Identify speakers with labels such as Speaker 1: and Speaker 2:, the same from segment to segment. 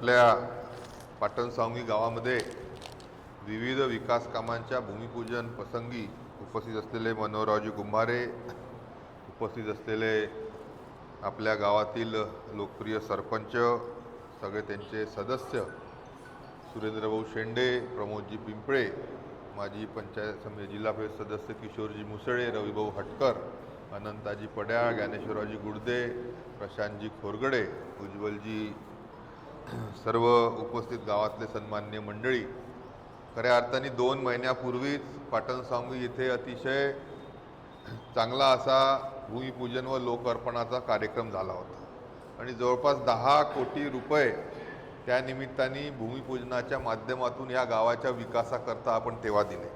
Speaker 1: आपल्या पाटणसावंगी गावामध्ये विविध विकास कामांच्या भूमिपूजन प्रसंगी उपस्थित असलेले मनोहररावजी कुंभारे उपस्थित असलेले आपल्या गावातील लोकप्रिय सरपंच सगळे त्यांचे सदस्य सुरेंद्रभाऊ शेंडे प्रमोदजी पिंपळे माजी पंचायत समिती जिल्हा परिषद सदस्य किशोरजी मुसळे रविभाऊ हटकर अनंताजी पड्याळ ज्ञानेश्वररावजी गुडदे प्रशांतजी खोरगडे उज्ज्वलजी सर्व उपस्थित गावातले सन्मान्य मंडळी खऱ्या अर्थाने दोन महिन्यापूर्वीच पाटण सांगवी येथे अतिशय चांगला असा भूमिपूजन व लोकार्पणाचा कार्यक्रम झाला होता. आणि जवळपास दहा कोटी रुपये त्यानिमित्ताने भूमिपूजनाच्या माध्यमातून या गावाच्या विकासाकरता आपण तेव्हा दिले.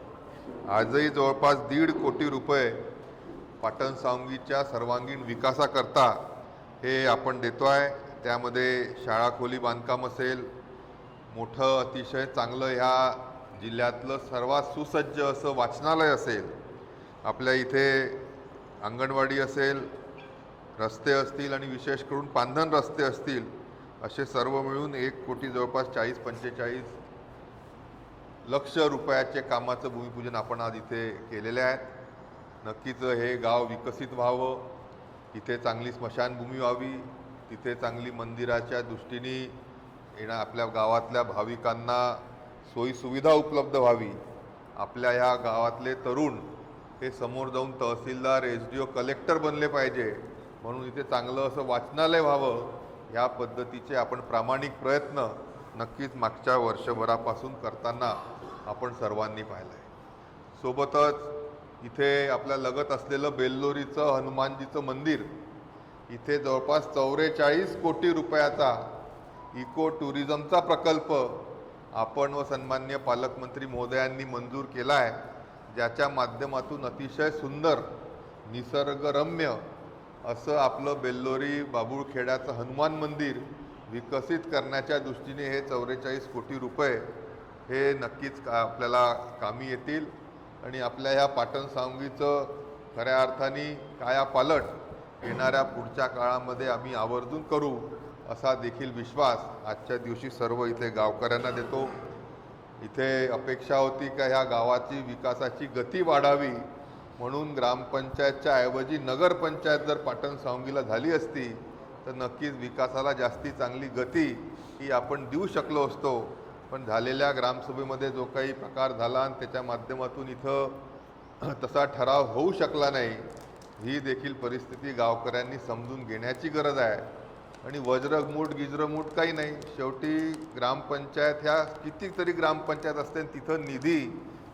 Speaker 1: आजही जवळपास दीड कोटी रुपये पाटण सावंगीच्या सर्वांगीण विकासाकरता हे आपण देतो आहे त्यामध्ये शाळा खोली बांधकाम असेल मोठं अतिशय चांगलं ह्या जिल्ह्यातलं सर्वात सुसज्ज असं वाचनालय असेल आपल्या इथे अंगणवाडी असेल रस्ते असतील आणि विशेष करून पांधन रस्ते असतील असे सर्व मिळून एक कोटी जवळपास चाळीस पंचेचाळीस लक्ष रुपयाचे कामाचं भूमिपूजन आपण आज इथे केलेले आहेत. नक्कीच हे गाव विकसित व्हावं इथे चांगली स्मशानभूमी व्हावी तिथे चांगली मंदिराच्या दृष्टीने येणं आपल्या गावातल्या भाविकांना सोयीसुविधा उपलब्ध व्हावी. आपल्या ह्या गावातले तरुण हे समोर जाऊन तहसीलदार एस डी ओ कलेक्टर बनले पाहिजे. म्हणून इथे चांगलं असं वाचनालय व्हावं ह्या पद्धतीचे आपण प्रामाणिक प्रयत्न नक्कीच मागच्या वर्षभरापासून करताना आपण सर्वांनी पाहिलं आहे सोबतच इथे आपल्या लगत असलेलं बेल्लोरीचं हनुमानजीचं मंदिर इथे जवळपास चौवेचाळीस कोटी रुपयाचा इको टुरिझमचा प्रकल्प आपण व सन्मान्य पालकमंत्री महोदयांनी मंजूर केला आहे. ज्याच्या माध्यमातून अतिशय सुंदर निसर्गरम्य असं आपलं बेल्लोरी बाबुळखेड्याचं हनुमान मंदिर विकसित करण्याच्या दृष्टीने हे चौवेचाळीस कोटी रुपये हे नक्कीच का आपल्याला कामी येतील. आणि आपल्या ह्या पाटण सांगवीचं खऱ्या अर्थाने कायापालट येणाऱ्या पुढच्या काळामध्ये आम्ही आवर्जून करू असा देखील विश्वास आजच्या दिवशी सर्व इथे गावकऱ्यांना देतो. इथे अपेक्षा होती का ह्या गावाची विकासाची गती वाढावी? म्हणून ग्रामपंचायतच्या ऐवजी नगरपंचायत जर पाटण सावंगीला झाली असती तर नक्कीच विकासाला जास्ती चांगली गती ही आपण देऊ शकलो असतो. पण झालेल्या ग्रामसभेमध्ये जो काही प्रकार झाला आणि त्याच्या माध्यमातून इथं तसा ठराव होऊ शकला नाही ही देखील परिस्थिती गावकऱ्यांनी समजून घेण्याची गरज आहे. आणि वज्रमूठ गिजरमूठ काही नाही. शेवटी ग्रामपंचायत ह्या कितीतरी ग्रामपंचायत असते आणि तिथं निधी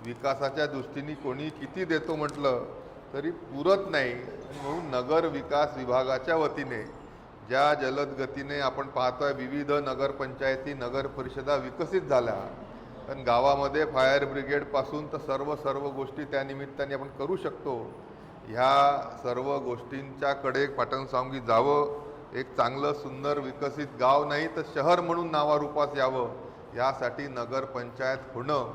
Speaker 1: विकासाच्या दृष्टीने कोणी किती देतो म्हटलं तरी पुरत नाही. म्हणून नगर विकास विभागाच्या वतीने ज्या जलद गतीने आपण आहे विविध नगरपंचायती नगर परिषदा विकसित झाल्या. पण गावामध्ये फायर ब्रिगेडपासून तर सर्व सर्व गोष्टी त्यानिमित्ताने आपण करू शकतो. ह्या सर्व गोष्टींच्याकडे पाटणसावंगी जावं. एक चांगलं सुंदर विकसित गाव नाही तर शहर म्हणून नावारूपास यावं. यासाठी नगरपंचायत होणं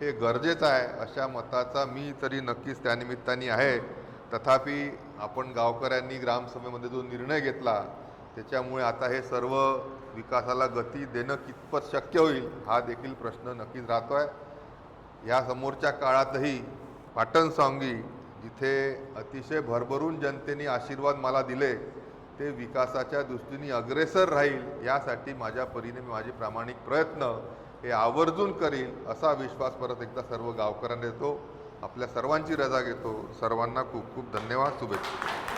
Speaker 1: हे गरजेचं आहे. अशा मताचा मी तरी नक्कीच त्यानिमित्ताने आहे. तथापि आपण गावकऱ्यांनी ग्रामसभेमध्ये जो निर्णय घेतला त्याच्यामुळे आता हे सर्व विकासाला गती देणं कितपत शक्य होईल हा देखील प्रश्न नक्कीच राहतो आहे या समोरच्या काळातही पाटणसावंगी जिथे अतिशय भरभरून जनतेने आशीर्वाद मला दिले ते विकासाच्या दृष्टीने अग्रेसर राहील यासाठी माझ्या परीने मी माझे प्रामाणिक प्रयत्न हे आवर्जून करील असा विश्वास परत एकदा सर्व गावकऱ्यांना देतो. आपल्या सर्वांची रजा घेतो. सर्वांना खूप खूप धन्यवाद. शुभेच्छा.